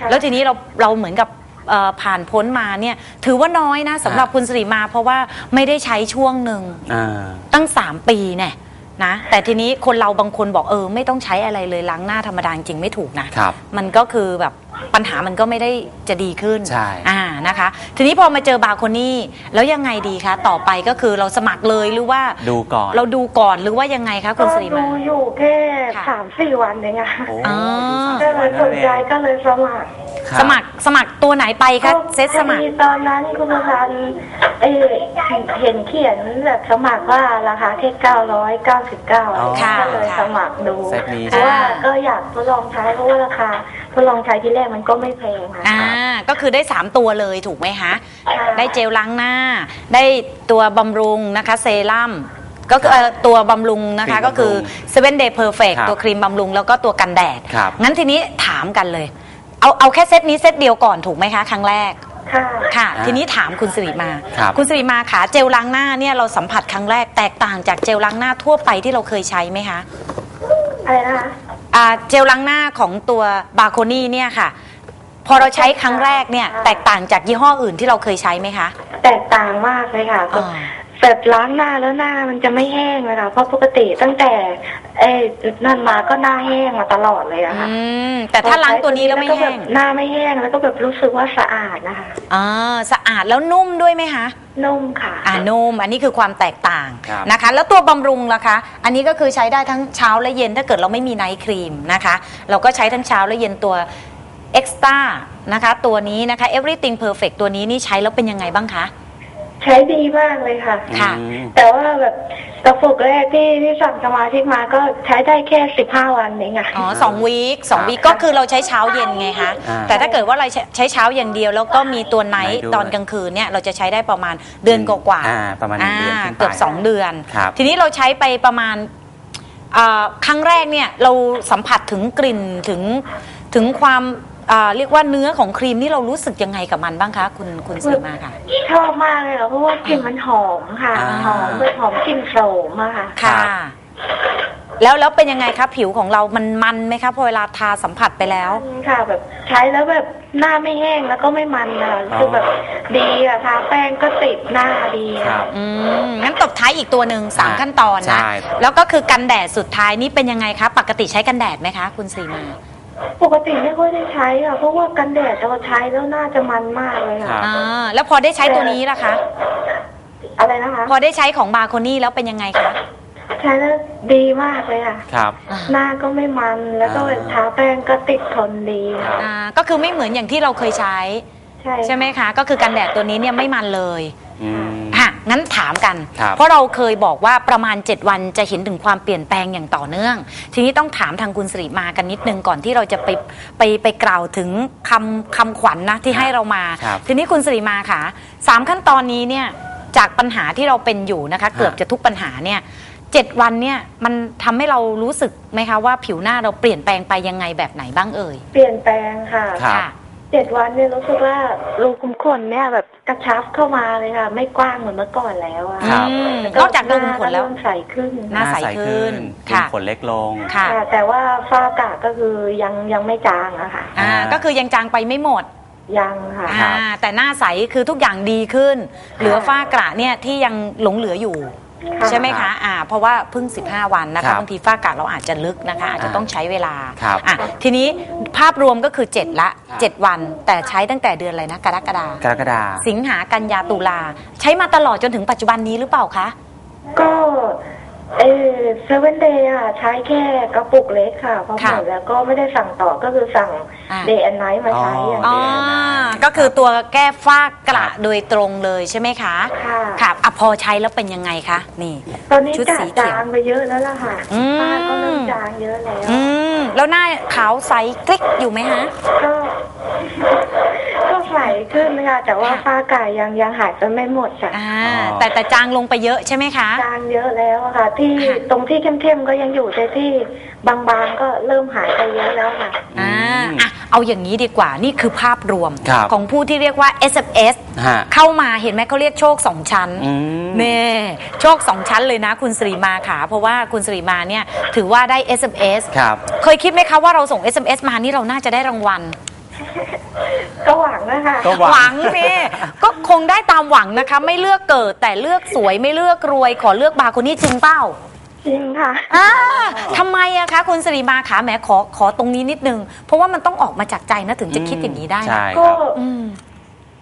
ค่ะแล้วทีนี้เราเราเหมือนกับเอ่อผ่านพ้นมาเนี่ย ถือว่าน้อยนะสำหรับฮะคุณสิริมา เพราะว่าไม่ได้ใช้ช่วงหนึ่ง อ่า ตั้ง 3 ปีเนี่ยนะ แต่ทีนี้คนเราบางคนบอกเออ ไม่ต้องใช้อะไรเลยล้างหน้าธรรมดาจริงๆไม่ถูกนะครับ มันก็คือแบบ ปัญหามันก็ไม่ได้จะดีขึ้นใช่ อ่านะคะ ทีนี้พอมาเจอบาโคนี่แล้วยังไงดีคะ ต่อไปก็คือเราสมัครเลยหรือว่าดูก่อนเราดูก่อนหรือว่ายังไงคะคุก็ณสิริดูมาอยู่แค่ค่ะ สามสี่วันเองอะโอ้อ๋อก็เลยสนใจก็เลยสมัครครับ สมัครสมัครตัวไหนไปคะเซตสมัคร พอดีตอนนั้นคุณประพันธ์เอ่อเห็นเขียนแบบสมัครว่าราคาแค่เก้าร้อยเก้าสิบเก้าอ๋อก็เลยสมัครดูเซตนี้เพราะว่าอ่าก็อยากทดลองใช้เพราะว่าราคาทดลองใช้ที่แรกมันก็ไม่แพงค่ะอ่า ก็คือได้ 3 ตัวเลยถูกไหมคะค่ะได้เจลล้างหน้า ได้ตัวบำรุงนะคะเซรั่มก็คือเอ่อตัวบำรุงนะคะครีมบำรุงก็คือ7 day perfect ครับตัวครีมบำรุงแล้วก็ตัวกันแดด ครับ งั้นทีนี้ถามกันเลย เอาเอาแค่เซตนี้เซตเดียวก่อนถูกไหมคะ ครั้งแรก ค่ะค่ะ อ่าทีนี้ถามคุณสิริมา ครับณสิริมาขาเจลล้างหน้าเนี่ยเราสัมผัสครั้งแรกแตกต่างจากเจลล้างหน้าทั่วไปที่เราเคยใช้ไหมคะ อะไรนะคะ อ่าเจลล้างหน้าของตัวบาโคนี่เนี่ยค่ะ พอเราใช้ครั้งแรกเนี่ย แตกต่างจากยี่ห้ออื่นที่เราเคยใช้ไหมคะ แตกต่างมากเลยค่ะ อ่า แบบล้างหน้าแล้วหน้ามันจะไม่แห้งเลยค่ะเพราะปกติตั้งแต่เอ้ยนั่นมาก็หน้าแห้งมาตลอดเลยอะค่ะอืมแต่ถ้าล้างตัวนี้แล้วไม่ก็แห้บบงหน้าไม่แห้งแล้วก็แบบรู้สึกว่าสะอาดนะคะอ่าสะอาดแล้วนุ่มด้วยไหมคะ นุ่มค่ะ อ่านุ่มอันนี้คือความแตกต่างครับ นะคะ แล้วตัวบำรุงล่ะคะ อันนี้ก็คือใช้ได้ทั้งเช้าและเย็นถ้าเกิดเราไม่มีไนท์ครีมนะคะ เราก็ใช้ทั้งเช้าและเย็นตัว Extra นะคะ ตัวนี้นะคะ Everything Perfect ตัวนี้นี่ใช้แล้วเป็นยังไงบ้างคะ ใช้ดีมากเลยค่ะ ค่ะ อืมแต่ว่าแบบกระปุกแรกที่ที่สั่งสมาชิกมาก็ใช้ได้แค่สิบห้าวันเองอะอ๋อสองวีคสองครับวีคก็คือเราใช้เช้าเย็นไงคะอ่าแต่ถ้าเกิดว่าเราใช้ใช้เช้าอย่างเดียว แล้วก็มีตัวไนท์ไนท์ด้วย ตอนกลางคืนเนี่ยเราจะใช้ได้ประมาณเดือนกว่าๆ อ่าประมาณหนึ่งเดือนขึ้นไป เกือบสองเดือน ครับ ทีนี้เราใช้ไปประมาณอ่าครั้งแรกเนี่ยเราสัมผัสถึงกลิ่นถึงถึงความ อ่าเรียกว่าเนื้อของครีมนี่เรารู้สึกยังไงกับมันบ้างคะ คุณคุณสีมาค่ะ ชอบมากเลยค่ะเพราะว่ากลิ่นมันหอมค่ะ อ่า หอมแบบหอมกลิ่นโสมอะค่ะ ค่ะ แล้วแล้วเป็นยังไงคะผิวของเรามันมันไหมคะพอเวลาทาสัมผัสไปแล้ว ค่ะแบบใช้แล้วแบบหน้าไม่แห้งแล้วก็ไม่มันอะคือแบบดีอะทาแป้งก็ติดหน้าดีอะครับ อืมงั้นตบท้ายอีกตัวหนึ่งสามอ่าขั้นตอนนะใช่แล้วก็คือกันแดดสุดท้ายนี่เป็นยังไงคะ ปกติใช้กันแดดไหมคะ คุณสีมา ปกติไม่ค่อยได้ใช้ค่ะ เพราะว่ากันแดดเราใช้แล้วหน้าจะมันมากเลยครัค่ะบอ่าแล้วพอได้ใช้ตัวนี้ล่ะคะ อะไรนะคะ พอได้ใช้ของบาโคนี่แล้วเป็นยังไงคะใช้แล้วดีมากเลยค่ะ ครับหน้าก็ไม่มันแล้วก็อ่า ทาแป้งก็ติดทนดีครับอ่าก็คือไม่เหมือนอย่างที่เราเคยใช้ ใช่ใช่ไหมคะ ก็คือกันแดดตัวนี้เนี่ยไม่มันเลย อืมอะ งั้นถามกัน ครับ เพราะเราเคยบอกว่าประมาณ 7 วันจะเห็นถึงความเปลี่ยนแปลงอย่างต่อเนื่อง ทีนี้ต้องถามทางคุณสิริมากันนิดนึงก่อนที่เราจะไปไปไปกล่าวถึงคำคำขวัญนะที่ให้เรามา ครับทีนี้คุณสิริมาค่ะสามขั้นตอนนี้เนี่ยจากปัญหาที่เราเป็นอยู่นะคะ เกือบจะทุกปัญหาเนี่ยเจ็ดวันเนี่ยมันทำให้เรารู้สึกไหมคะว่าผิวหน้าเราเปลี่ยนแปลงไปยังไงแบบไหนบ้างเอ่ย เปลี่ยนแปลงค่ะ ครับ ค่ะ เจ็ดวันเนี่ยรู้สึกว่ารูขุมขนเนี่ยแบบกระชับเข้ามาเลยค่ะ ไม่กว้างเหมือนเมื่อก่อนแล้วอะครับ อืมนอกจากรูขุมขนแล้วหาก็เริ่มใสขึ้นหน้าใสขึ้นขึ้นค่ะ ขนเล็กลง ค่ะค่ะแต่ว่าฝ้ากระก็คือยังยังไม่จางอะค่ะ อ่าอ่าก็คือยังจางไปไม่หมด ยังค่ะครับอ่า แต่หน้าใสคือทุกอย่างดีขึ้น เหลือฝ้ากระเนี่ยที่ยังหลงเหลืออยู่ค่ะ ใช่ไหมคะอ่าเพราะว่าเพิ่ง 15 วันนะครัคะบบางทีฝ้ากระเราอาจจะลึกนะคะ อาจจะอ่าต้องใช้เวลาครับอะทีนี้ภาพรวมก็คือ 7 ละ ครับ 7 วัน แต่ใช้ตั้งแต่เดือนอะไรนะกรกฎากรกฎาสิงหากันยาตุลาใช้มาตลอดจนถึงปัจจุบันนี้หรือเปล่าคะ ก็ เอเซเว่นเดย์อะใช้แค่กระปุกเล็กค่ะพอหค่ะมดแล้วก็ไม่ได้สั่งต่อก็คือสั่งอ่า เดย์แอนไนท์มาใช้อย่างอ๋อ เดียวก็คือตัวแก้ฝ้ากระครับโดยตรงเลยใช่ไหมคะค่ะ ค่ะอะพอใช้แล้วเป็นยังไงคะนี่ ตอนนี้ชุดจาสีเขียวจางไปเยอะแล้วล่ะค่ะอืมฝ้าก็เริ่มจางเยอะแล้ว อืม แล้วหน้าขาวใสกริกอยู่ไหมฮะ ก็ ก็ใสขึ้นค่ะแต่ว่าค่ะฝ้ากายยังยังหายไปไม่หมดค่ะอ่าอ๋อแต่แต่จางลงไปเยอะใช่ไหมคะ จางเยอะแล้วอะค่ะ ที่ค่ะตรงที่เข้มๆก็ยังอยู่แต่ที่บางๆก็เริ่มหายไปเยอะแล้วค่ะอ่าอืมอะเอาอย่างนี้ดีกว่านี่คือภาพรวมครับของผู้ที่เรียกว่า SMS ฮะเข้ามาเห็นไหมเขาเรียกโชคสองชั้นอืม เน่โชคสองชั้นเลยนะ คุณสิริมาค่ะ เพราะว่าคุณสิริมาเนี่ยถือว่าได้ SMS ครับ เคยคิดไหมคะว่าเราส่ง SMS มานี่เราน่าจะได้รางวัล ก็หวังนะคะก็หวังนี่ก็คงได้ตามหวังนะคะ ไม่เลือกเกิดแต่เลือกสวยไม่เลือกรวย ขอเลือกบาร์คนนี้จริงเปล่าจริงค่ะ อ่าทำไมอะคะคุณสิริมาขาแหมขอขอตรงนี้นิดนึง เพราะว่ามันต้องออกมาจากใจนะถึงจะคิดอย่างนี้ได้นะใช่คก็รับ อืม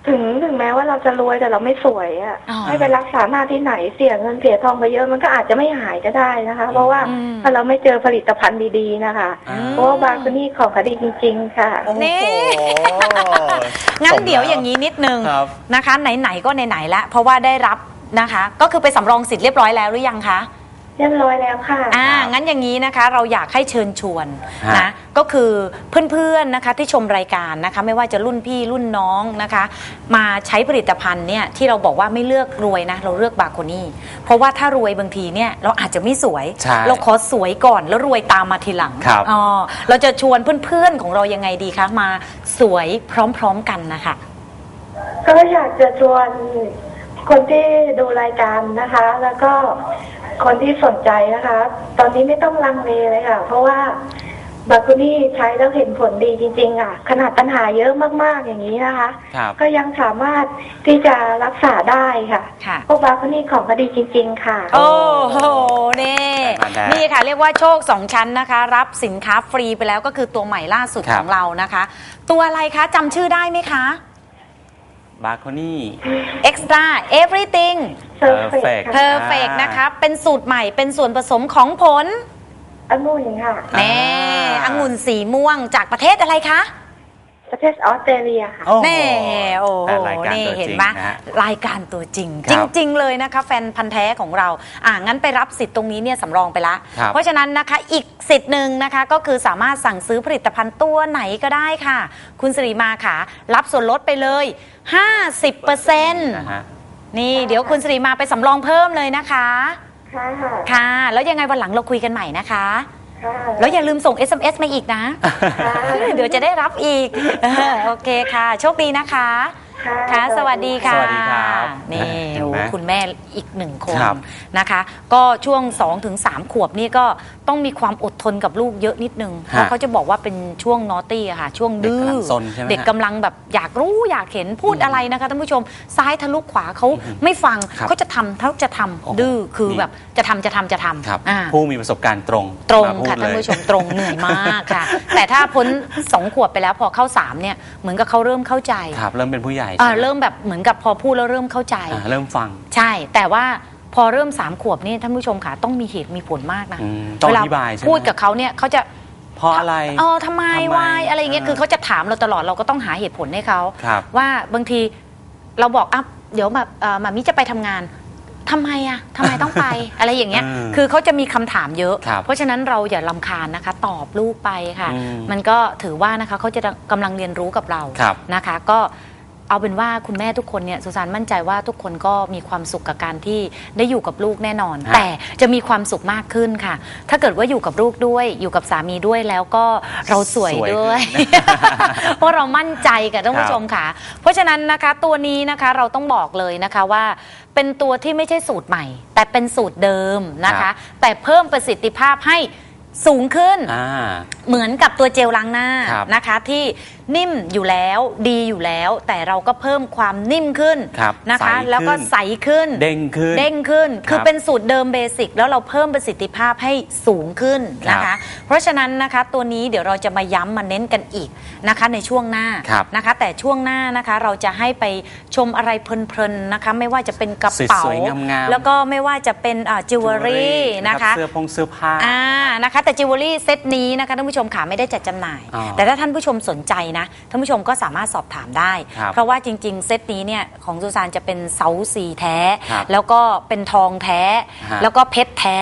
ถึงถึงแม้ว่าเราจะรวยแต่เราไม่สวยอะอ๋อให้ไปรักษาหน้าที่ไหนเสียเงินเสียทองไปเยอะมันก็อาจจะไม่หายก็ได้นะคะ เพราะว่าอืม ถ้าเราไม่เจอผลิตภัณฑ์ดีๆนะคะอืม เพราะว่าบางคนนี่ของคดีจริง ๆ ค่ะโอ้โหนี่งั้นสมแล้วเดี๋ยวอย่างนี้นิดนึงครับ นะคะ ไหน ๆ ก็ไหน ๆ แล้ว เพราะว่าได้รับนะคะ ก็คือไปสำรองสิทธิ์เรียบร้อยแล้วหรือยังคะ เรียบร้อยแล้วค่ะ อ่าครับงั้นอย่างนี้นะคะเราอยากให้เชิญชวนฮะนะ ก็คือเพื่อนๆนะคะที่ชมรายการนะคะ ไม่ว่าจะรุ่นพี่รุ่นน้องนะคะ มาใช้ผลิตภัณฑ์เนี่ยที่เราบอกว่าไม่เลือกรวยนะ เราเลือกบาโคนี่ เพราะว่าถ้ารวยบางทีเนี่ยเราอาจจะไม่สวย ใช่เราขอสวยก่อนแล้วรวยตามมาทีหลังครับ อ๋อเราจะชวนเพื่อนๆของเรายังไงดีคะมาสวยพร้อมๆกันนะคะ ก็อยากจะชวนคนที่ดูรายการนะคะ แล้วก็ คนที่สนใจนะคะ ตอนนี้ไม่ต้องลังเลเลยค่ะ เพราะว่าบาคุนี่ใช้แล้วเห็นผลดีจริง ๆ อะ ขนาดปัญหาเยอะมากๆอย่างนี้นะคะ ครับ ก็ยังสามารถที่จะรักษาได้ค่ะค่ะ พวกบาคุนี่ของคดีจริง ๆ ค่ะ โอ้โหนี่ทานได้นี่ค่ะ เรียกว่าโชคสองชั้นนะคะ รับสินค้าฟรีไปแล้วก็คือตัวใหม่ล่าสุดครัขบ องเรานะคะ ตัวอะไรคะจำชื่อได้ไหมคะ บาโคนี่ Extra Everything Perfect ค่ะ Perfect นะคะ เป็นสูตรใหม่เป็นส่วนผสมของผลองุ่นค่ะ แน่องุ่นสีม่วงจากประเทศอะไรคะ ประเทศออสเตรเลียค่ะ โอ้โหแน่โอ้โหแต่รายการนี่ตัวจริงเห็นไหมนะฮะ รายการตัวจริงครัจบริง ๆ เลยนะคะ แฟนพันธ์แท้ของเรา อ่างั้นไปรับสิทธิ์ตรงนี้เนี่ยสำรองไปละ ครับเพราะฉะนั้นนะคะอีกสิทธิ์หนึ่งนะคะ ก็คือสามารถสั่งซื้อผลิตภัณฑ์ตัวไหนก็ได้ค่ะ คุณสิริมาค่ะ รับส่วนลดไปเลย 50%นะฮะ นี่เดี๋ยวคุณสิริมาไปสำรองเพิ่มเลยนะคะ ค่ะค่ะ แล้วยังไงวันหลังเราคุยกันใหม่นะคะ ค่ะแล้วอย่าลืมส่ง SMS มาอีกนะ ค่ะ เดี๋ยวจะได้รับอีกเออโอเคค่ะ โชคดีนะคะ ค่ะ สวัสดีค่ะสวัสดีครับนี่เห็นโอ้ไหมคุณแม่อีกหนึ่งคนครับ นะคะ ก็ช่วง2อถึงสขวบนี่ก็ต้องมีความอดทนกับลูกเยอะนิดนึง เพราะเขาจะบอกว่าเป็นช่วงนอตี้อะค่ะ ช่วงดื้อเด็กกำลังซนใช่ไหมฮะ เด็กกำลังแบบอยากรู้อยากเห็นพูดอะไรนะคะท่านผู้ชม ซ้ายทะลุขวาเขาไม่ฟังครับเขาจะทำเขาจะทำโอ้โหดื้อคือนี่ แบบจะทำจะทำจะทำครับ อ่า ผู้มีประสบการณ์ตรงตรงมพูดค่ะท่านเลยผู้ชมตรงเหนื่อยมากค่ะ แต่ถ้าพ้นสองขวบไปแล้วพอเข้าสามเนี่ยเหมือนกับเขาเริ่มเข้าใจ ครับเริ่มเป็นผู้ใหญ่อ่าใช่ไหเริ่มแบบเหมือนกับพอพูดแล้วเริ่มเข้าใจ อ่าเริ่มฟังใช่ แต่ว่าพอเริ่มสามขวบนี่ท่านผู้ชมค่ะต้องมีเหตุมีผลมากนะอืมต้องเวลอธิบายใช่ไหมพูดกับเขาเนี่ยเขาจะเพราะอะไร เออทำไมทำไมวายอะไรอย่างเงี้ยอ่า คือเขาจะถามเราตลอดเราก็ต้องหาเหตุผลให้เขา ครับ ว่าบางทีเราบอกอะเดี๋ยวแบบเอ่อมามิจะไปทำงานทำไมอะทำไมต้องไป อะไรอย่างเงี้ยอืมคือเขาจะมีคำถามเยอะ ครับเพราะฉะนั้นเราอย่าลำคาญนะคะ ตอบลูกไปค่ะ อืมมันก็ถือว่านะคะเขาจะกำลังเรียนรู้กับเราครับ นะคะ ก็ เอาเป็นว่าคุณแม่ทุกคนเนี่ยสุสานมั่นใจว่าทุกคนก็มีความสุขกับการที่ได้อยู่กับลูกแน่นอนฮะแต่จะมีความสุขมากขึ้นค่ะ ถ้าเกิดว่าอยู่กับลูกด้วยอยู่กับสามีด้วยแล้วก็เราสวยสวยด้วยขึ้นเพราะเรามั่นใจกับท่านครัผู้บชมค่ะ เพราะฉะนั้นนะคะตัวนี้นะคะเราต้องบอกเลยนะคะว่าเป็นตัวที่ไม่ใช่สูตรใหม่ แต่เป็นสูตรเดิมนะครัคะบแต่เพิ่มประสิทธิภาพให้สูงขึ้นอ่าเหมือนกับตัวเจลล้างหน้าครับนะคะที่นิ่มอยู่แล้วดีอยู่แล้ว แต่เราก็เพิ่มความนิ่มขึ้นครับนะคะ ใสขึ้น แล้วก็ใสขึ้น เด้งขึ้น เด้งขึ้นครับคือเป็นสูตรเดิมเบสิกแล้วเราเพิ่มประสิทธิภาพให้สูงขึ้นนะครัคะ บเพราะฉะนั้นนะคะตัวนี้เดี๋ยวเราจะมาย้ำมาเน้นกันอีกนะคะในช่วงหน้าครับนะคะ แต่ช่วงหน้านะคะเราจะให้ไปชมอะไรเพลินๆนะคะ ไม่ว่าจะเป็นกระเป๋า สวยๆงามๆ แล้วก็ไม่ว่าจะเป็นจิวเวลรี่นะคะเสื้อพงเสื้อผ้า อ่านะคะแต่จิวเวลรี่เซตนี้นะคะท่านผู้ชมค่ะไม่ได้จัดจำหน่าย อ๋อแต่ถ้าท่านผู้ชมสนใจนะท่านผู้ชมก็สามารถสอบถามได้ ครับเพราะว่าจริง ๆ เซตนี้เนี่ยของซูซานจะเป็นเสาสีแท้ ครับแล้วก็เป็นทองแท้ ฮะแล้วก็เพชรแท้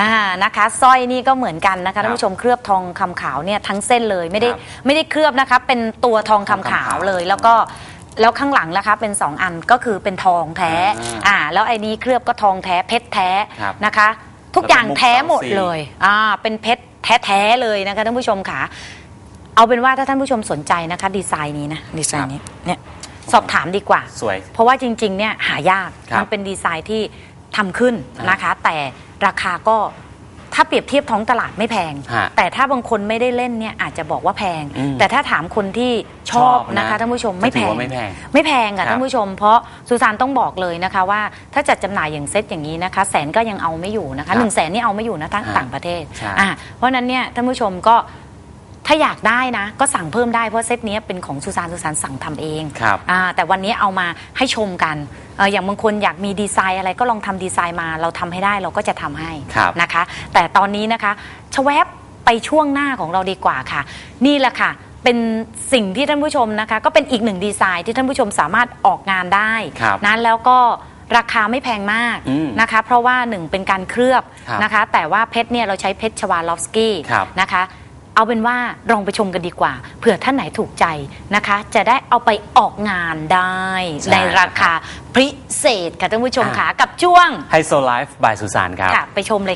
อ่านะคะสร้อยนี่ก็เหมือนกันนะครัคะบท่านผู้ชมเคลือบทองคำขาวเนี่ยทั้งเส้นเลยไม่ได้ครับไม่ได้เคลือบนะคะเป็นตัวทองคำทองคำขาขาววเลย แล้วก็แล้วข้างหลังนะคะเป็นสองอันก็คือเป็นทองแท้อ่าอ่าแล้วไอ้นี้เคลือบก็ทองแท้เพชรแท้ครับนะคะ ทุกอย่างแล้วก็มุกแท้หมดสองสีเลยอ่าเป็นเพชรแท้ๆเลยนะคะท่านผู้ชมค่ะ เอาเป็นว่าถ้าท่านผู้ชมสนใจนะคะ ดีไซน์นี้นะดีไซน์นี้เนี่ยสอบถามดีกว่า สวย เพราะว่าจริงๆเนี่ยหายากครับมันเป็นดีไซน์ที่ทำขึ้นอ่านนะคะ แต่ราคาก็ถ้าเปรียบเทียบท้องตลาดไม่แพง ฮะแต่ถ้าบางคนไม่ได้เล่นเนี่ยอาจจะบอกว่าแพง อืมแต่ถ้าถามคนที่ชอบชอบนะนะคะท่านผู้ชมไม่จะถืแพอง ว่าไม่แพงไม่แพงครัค่ะบท่านผู้ชม เพราะสุสานต้องบอกเลยนะคะว่าถ้าจัดจำหน่ายอย่างเซตอย่างนี้นะคะ แสนก็ยังเอาไม่อยู่นะครัคะบหนึ่งแสนนี่เอาไม่อยู่นะทั้งฮะต่างประเทศใช่ อะเพราะฉะนั้นเนี่ยท่านผู้ชมก็ ถ้าอยากได้นะ ก็สั่งเพิ่มได้เพราะเซตนี้เป็นของสุสานสุสานสั่งทำเองครับอ่าแต่วันนี้เอามาให้ชมกันเอออย่างบางคนอยากมีดีไซน์อะไรก็ลองทำดีไซน์มาเราทำให้ได้เราก็จะทำให้ครับ นะคะ แต่ตอนนี้นะคะชแวบไปช่วงหน้าของเราดีกว่าค่ะ นี่แหละค่ะ เป็นสิ่งที่ท่านผู้ชมนะคะ ก็เป็นอีกหนึ่งดีไซน์ที่ท่านผู้ชมสามารถออกงานได้ ครับนะแล้วก็ราคาไม่แพงมากอืมนะคะ เพราะว่าหนึ่งเป็นการเคลือบครับนะคะ แต่ว่าเพชรเนี่ยเราใช้เพชรชวาลอฟสกี้ครับนะคะ เอาเป็นว่าลองไปชมกันดีกว่าเผื่อท่านไหนถูกใจนะคะ จะได้เอาไปออกงานได้ ใช่ ในราคาพิเศษค่ะท่านผู้ชมอ่าค่ะกับช่วงไฮโซไลฟ์บายสุสานครับ ค่ะไปชมเลย